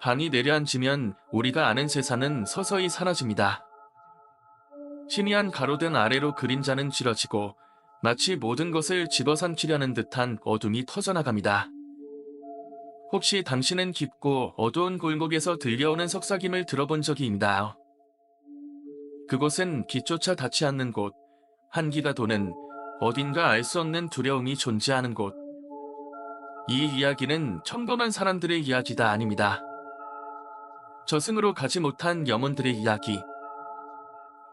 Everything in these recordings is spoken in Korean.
반이 내려앉으면 우리가 아는 세상은 서서히 사라집니다. 희미한 가로등 아래로 그림자는 길어지고 마치 모든 것을 집어삼키려는 듯한 어둠이 터져나갑니다. 혹시 당신은 깊고 어두운 골목에서 들려오는 속삭임을 들어본 적이 있나요? 그곳은 빛조차 닿지 않는 곳, 한기가 도는 어딘가 알 수 없는 두려움이 존재하는 곳. 이 이야기는 평범한 사람들의 이야기가 아닙니다. 저승으로 가지 못한 영혼들의 이야기.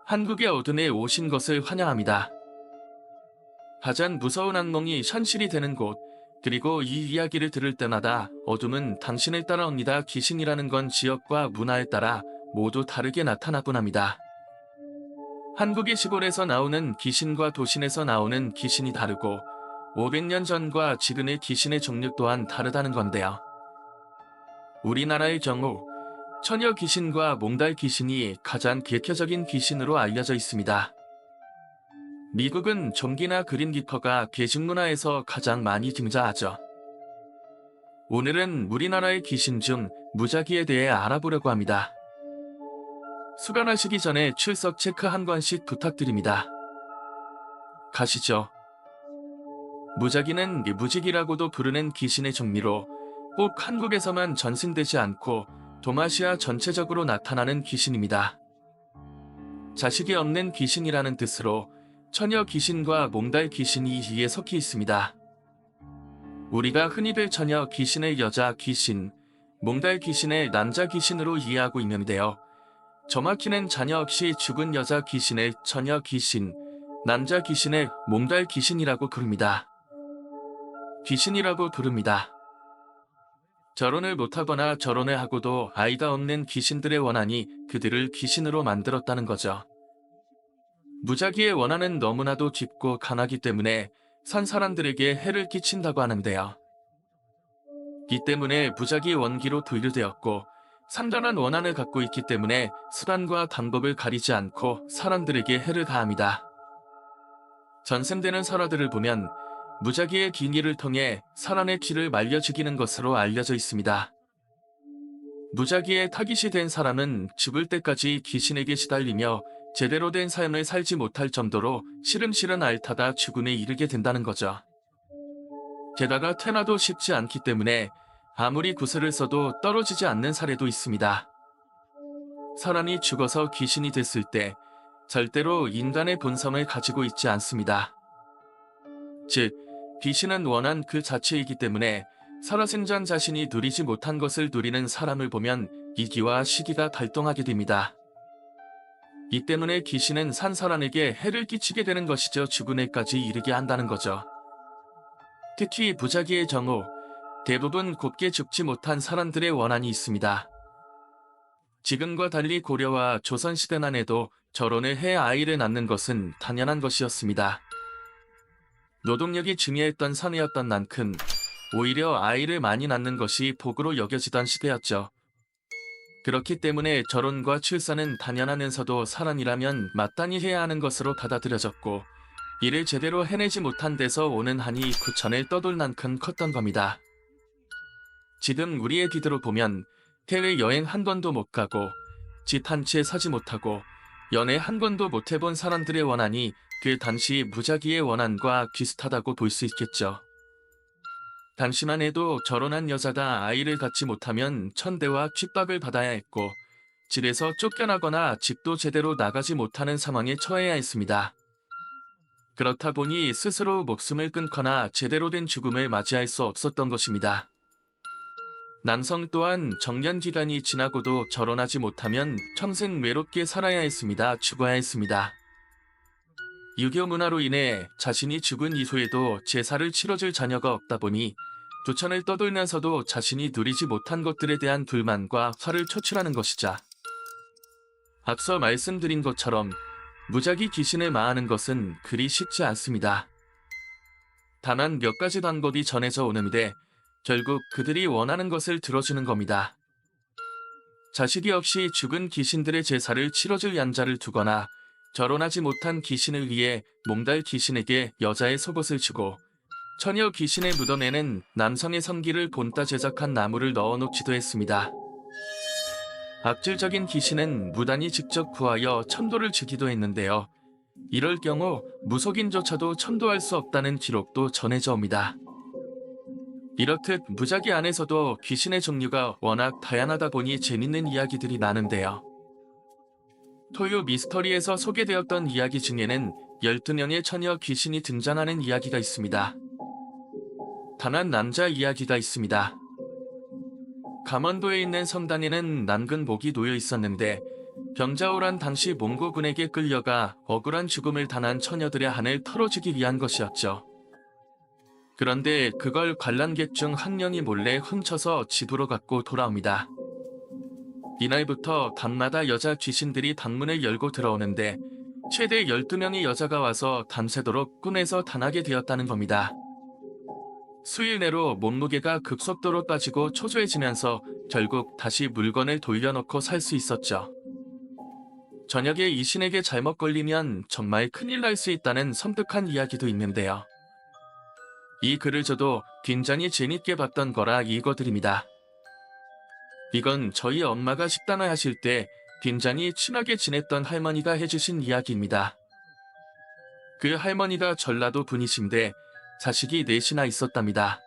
한국의 어둠에 오신 것을 환영합니다. 가장 무서운 악몽이 현실이 되는 곳, 그리고 이 이야기를 들을 때마다 어둠은 당신을 따라옵니다. 귀신이라는 건 지역과 문화에 따라 모두 다르게 나타나곤 합니다. 한국의 시골에서 나오는 귀신과 도심에서 나오는 귀신이 다르고 500년 전과 지금의 귀신의 종류 또한 다르다는 건데요. 우리나라의 경우 처녀 귀신과 몽달 귀신이 가장 대표적인 귀신으로 알려져 있습니다. 미국은 좀기나 그린 기퍼가 괴식문화에서 가장 많이 등장하죠. 오늘은 우리나라의 귀신 중 무작위에 대해 알아보려고 합니다. 수간하시기 전에 출석 체크 한 권씩 부탁드립니다. 가시죠. 무작위는 무직이라고도 부르는 귀신의 종류로 꼭 한국에서만 전승되지 않고 도마시아 전체적으로 나타나는 귀신입니다. 자식이 없는 귀신이라는 뜻으로 처녀 귀신과 몽달 귀신이 이에 섞여 있습니다. 우리가 흔히들 처녀 귀신의 여자 귀신, 몽달 귀신의 남자 귀신으로 이해하고 있는데요. 정확히는 자녀 없이 죽은 여자 귀신의 처녀 귀신, 남자 귀신의 몽달 귀신이라고 부릅니다. 귀신이라고 부릅니다. 결혼을 못하거나 결혼을 하고도 아이가 없는 귀신들의 원한이 그들을 귀신으로 만들었다는 거죠. 무작위의 원한은 너무나도 깊고 강하기 때문에 산 사람들에게 해를 끼친다고 하는데요. 이 때문에 무작위 원기로 분류되었고 산단한 원한을 갖고 있기 때문에 수단과 방법을 가리지 않고 사람들에게 해를 가합니다. 전생되는 설화들을 보면 무작위의 기니를 통해 사람의 귀를 말려 죽이는 것으로 알려져 있습니다. 무작위의 타깃이 된 사람은 죽을 때까지 귀신에게 시달리며 제대로 된 삶을 살지 못할 정도로 시름시름 앓다가 죽음에 이르게 된다는 거죠. 게다가 퇴나도 쉽지 않기 때문에 아무리 구슬을 써도 떨어지지 않는 사례도 있습니다. 사람이 죽어서 귀신이 됐을 때 절대로 인간의 본성을 가지고 있지 않습니다. 즉, 귀신은 원한 그 자체이기 때문에 살아생전 자신이 누리지 못한 것을 누리는 사람을 보면 이기와 시기가 발동하게 됩니다. 이 때문에 귀신은 산 사람에게 해를 끼치게 되는 것이죠. 죽은애까지 이르게 한다는 거죠. 특히 부자기의 경우 대부분 곱게 죽지 못한 사람들의 원한이 있습니다. 지금과 달리 고려와 조선시대만 해도 결혼을 해 아이를 낳는 것은 당연한 것이었습니다. 노동력이 중요했던 사내였던 만큼 오히려 아이를 많이 낳는 것이 복으로 여겨지던 시대였죠. 그렇기 때문에 결혼과 출산은 당연하면서도 사람이라면 마땅히 해야 하는 것으로 받아들여졌고 이를 제대로 해내지 못한 데서 오는 한이 그 전을 떠돌 만큼 컸던 겁니다. 지금 우리의 뒤들어 보면 해외 여행 한 번도 못 가고 집 한 채 사지 못하고 연애 한 번도 못 해본 사람들의 원한이 그 당시 무작위의 원한과 비슷하다고 볼 수 있겠죠. 당시만 해도 결혼한 여자가 아이를 갖지 못하면 천대와 핍박을 받아야 했고 집에서 쫓겨나거나 집도 제대로 나가지 못하는 상황에 처해야 했습니다. 그렇다 보니 스스로 목숨을 끊거나 제대로 된 죽음을 맞이할 수 없었던 것입니다. 남성 또한 정년 기간이 지나고도 결혼하지 못하면 평생 외롭게 살아야 했습니다. 죽어야 했습니다. 유교 문화로 인해 자신이 죽은 이후에도 제사를 치러줄 자녀가 없다 보니 두천을 떠돌면서도 자신이 누리지 못한 것들에 대한 불만과 화를 초출하는 것이자 앞서 말씀드린 것처럼 무작위 귀신을 마하는 것은 그리 쉽지 않습니다. 다만 몇 가지 방법이 전해져 오는데 결국 그들이 원하는 것을 들어주는 겁니다. 자식이 없이 죽은 귀신들의 제사를 치러줄 양자를 두거나 결혼하지 못한 귀신을 위해 몽달 귀신에게 여자의 속옷을 주고 처녀 귀신의 무덤에는 남성의 성기를 본따 제작한 나무를 넣어 놓기도 했습니다. 악질적인 귀신은 무단히 직접 구하여 천도를 주기도 했는데요. 이럴 경우 무속인조차도 천도할 수 없다는 기록도 전해져 옵니다. 이렇듯 무작위 안에서도 귀신의 종류가 워낙 다양하다 보니 재밌는 이야기들이 많은데요. 토요 미스터리에서 소개되었던 이야기 중에는 12명의 처녀 귀신이 등장하는 이야기가 있습니다. 단한 남자 이야기가 있습니다. 감원도에 있는 성당에는 남근 목이 놓여 있었는데 병자호란 당시 몽고군에게 끌려가 억울한 죽음을 당한 처녀들의 한을 털어주기 위한 것이었죠. 그런데 그걸 관람객 중 한 명이 몰래 훔쳐서 집으로 갖고 돌아옵니다. 이날부터 밤마다 여자 귀신들이 방문을 열고 들어오는데 최대 12명의 여자가 와서 밤새도록 꿈에서 당하게 되었다는 겁니다. 수일 내로 몸무게가 급속도로 빠지고 초조해지면서 결국 다시 물건을 돌려놓고 살 수 있었죠. 저녁에 이 신에게 잘못 걸리면 정말 큰일 날 수 있다는 섬뜩한 이야기도 있는데요. 이 글을 저도 굉장히 재밌게 봤던 거라 읽어드립니다. 이건 저희 엄마가 식단을 하실 때 굉장히 친하게 지냈던 할머니가 해주신 이야기입니다. 그 할머니가 전라도 분이신데 자식이 넷이나 있었답니다.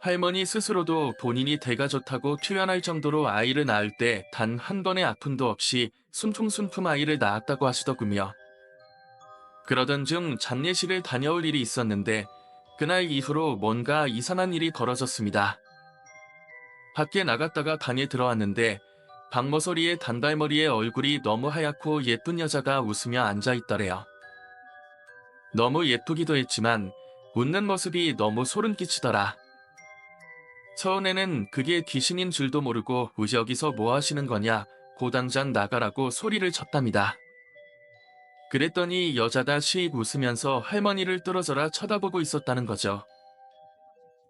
할머니 스스로도 본인이 대가 좋다고 표현할 정도로 아이를 낳을 때 단 한 번의 아픔도 없이 순풍순풍 아이를 낳았다고 하시더군요. 그러던 중 장례식을 다녀올 일이 있었는데 그날 이후로 뭔가 이상한 일이 벌어졌습니다. 밖에 나갔다가 방에 들어왔는데 박모서리의 단발머리에 얼굴이 너무 하얗고 예쁜 여자가 웃으며 앉아 있더래요. 너무 예쁘기도 했지만 웃는 모습이 너무 소름 끼치더라. 처음에는 그게 귀신인 줄도 모르고 여기서 뭐 하시는 거냐 고당장 나가라고 소리를 쳤답니다. 그랬더니 여자다 씩 웃으면서 할머니를 떨어져라 쳐다보고 있었다는 거죠.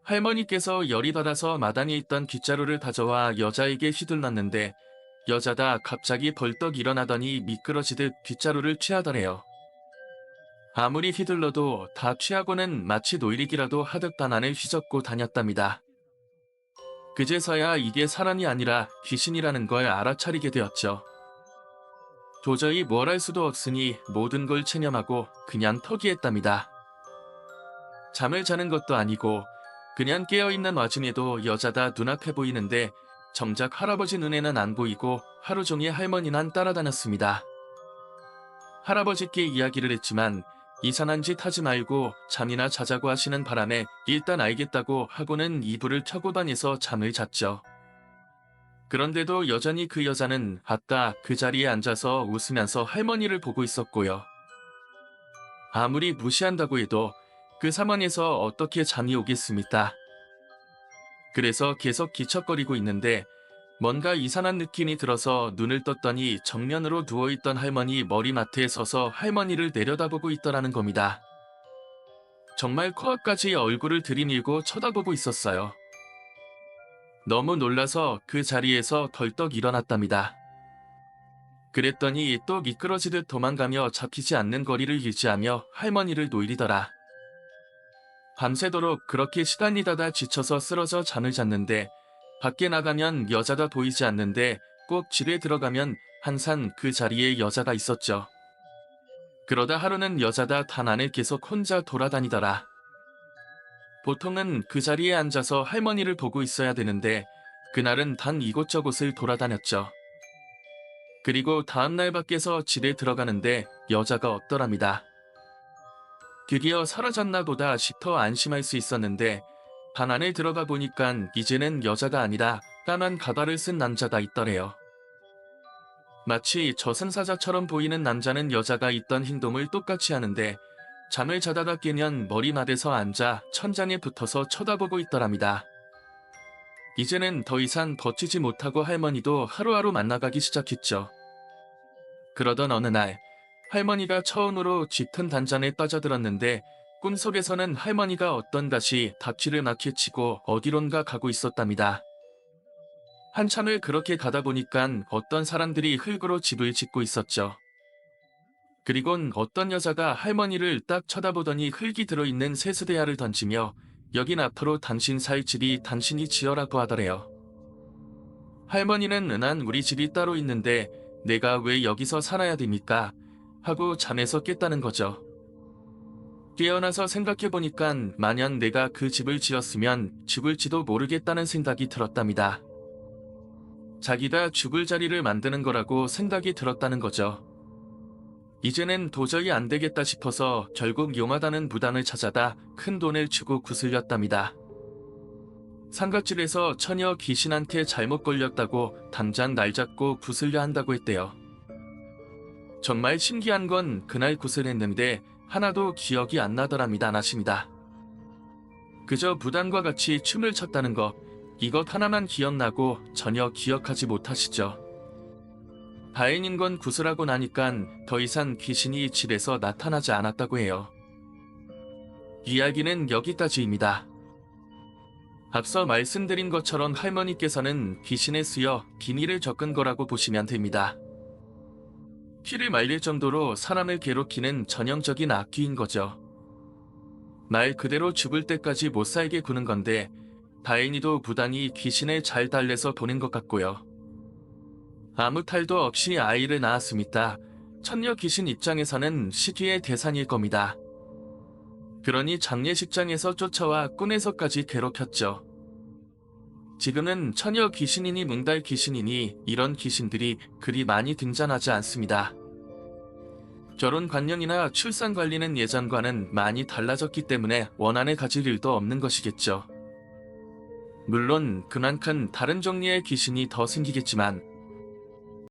할머니께서 열이 받아서 마당에 있던 빗자루를 가져와 여자에게 휘둘렀는데 여자다 갑자기 벌떡 일어나더니 미끄러지듯 빗자루를 취하더래요. 아무리 휘둘러도 다 취하고는 마치 노이리기라도 하듯 바난을 휘젓고 다녔답니다. 그제서야 이게 사람이 아니라 귀신이라는 걸 알아차리게 되었죠. 도저히 뭘 할 수도 없으니 모든 걸 체념하고 그냥 포기했답니다. 잠을 자는 것도 아니고 그냥 깨어있는 와중에도 여자다 눈앞에 보이는데 정작 할아버지 눈에는 안 보이고 하루 종일 할머니는 따라다녔습니다. 할아버지께 이야기를 했지만 이상한 짓 하지 말고 잠이나 자자고 하시는 바람에 일단 알겠다고 하고는 이불을 펴고 다니서 잠을 잤죠. 그런데도 여전히 그 여자는 아까 그 자리에 앉아서 웃으면서 할머니를 보고 있었고요. 아무리 무시한다고 해도 그 상황에서 어떻게 잠이 오겠습니까? 그래서 계속 기척거리고 있는데 뭔가 이상한 느낌이 들어서 눈을 떴더니 정면으로 누워있던 할머니 머리맡에 서서 할머니를 내려다보고 있더라는 겁니다. 정말 코앞까지 얼굴을 들이밀고 쳐다보고 있었어요. 너무 놀라서 그 자리에서 덜떡 일어났답니다. 그랬더니 또 미끄러지듯 도망가며 잡히지 않는 거리를 유지하며 할머니를 놀리더라. 밤새도록 그렇게 시달리다가 지쳐서 쓰러져 잠을 잤는데 밖에 나가면 여자가 보이지 않는데 꼭 집에 들어가면 항상 그 자리에 여자가 있었죠. 그러다 하루는 여자다 단 안에 계속 혼자 돌아다니더라. 보통은 그 자리에 앉아서 할머니를 보고 있어야 되는데 그날은 단 이곳저곳을 돌아다녔죠. 그리고 다음날 밖에서 집에 들어가는데 여자가 없더랍니다. 드디어 사라졌나 보다 싶어 안심할 수 있었는데 방 안에 들어가 보니까 이제는 여자가 아니라 까만 가발을 쓴 남자가 있더래요. 마치 저승사자처럼 보이는 남자는 여자가 있던 행동을 똑같이 하는데 잠을 자다가 깨면 머리맡에서 앉아 천장에 붙어서 쳐다보고 있더랍니다. 이제는 더 이상 버티지 못하고 할머니도 하루하루 만나가기 시작했죠. 그러던 어느 날 할머니가 처음으로 짙은 단잔에 빠져들었는데 꿈속에서는 할머니가 어떤 다시 닥치를 막히 치고 어디론가 가고 있었답니다. 한참을 그렇게 가다 보니까 어떤 사람들이 흙으로 집을 짓고 있었죠. 그리곤 어떤 여자가 할머니를 딱 쳐다보더니 흙이 들어있는 세수대야를 던지며 여긴 앞으로 당신 살 집이 당신이 지어라고 하더래요. 할머니는 난 우리 집이 따로 있는데 내가 왜 여기서 살아야 됩니까? 하고 잠에서 깼다는 거죠. 깨어나서 생각해보니까 만약 내가 그 집을 지었으면 죽을지도 모르겠다는 생각이 들었답니다. 자기가 죽을 자리를 만드는 거라고 생각이 들었다는 거죠. 이제는 도저히 안 되겠다 싶어서 결국 용하다는 무당을 찾아다 큰 돈을 주고 구슬렸답니다. 상가집에서 처녀 귀신한테 잘못 걸렸다고 당장 날 잡고 구슬려 한다고 했대요. 정말 신기한 건 그날 구슬했는데 하나도 기억이 안 나더랍니다. 안 하십니다. 그저 무당과 같이 춤을 췄다는 것, 이것 하나만 기억나고 전혀 기억하지 못하시죠. 다행인 건 구슬하고 나니깐 더 이상 귀신이 집에서 나타나지 않았다고 해요. 이야기는 여기까지입니다. 앞서 말씀드린 것처럼 할머니께서는 귀신에 쓰여 비밀을 적은 거라고 보시면 됩니다. 피를 말릴 정도로 사람을 괴롭히는 전형적인 악귀인 거죠. 말 그대로 죽을 때까지 못 살게 구는 건데 다행히도 부당이 귀신을 잘 달래서 보낸 것 같고요. 아무 탈도 없이 아이를 낳았습니다. 천녀 귀신 입장에서는 시기의 대상일 겁니다. 그러니 장례식장에서 쫓아와 꾼에서까지 괴롭혔죠. 지금은 처녀 귀신이니 뭉달 귀신이니 이런 귀신들이 그리 많이 등장하지 않습니다. 결혼 관념이나 출산 관리는 예전과는 많이 달라졌기 때문에 원한을 가질 일도 없는 것이겠죠. 물론 그만큼 다른 종류의 귀신이 더 생기겠지만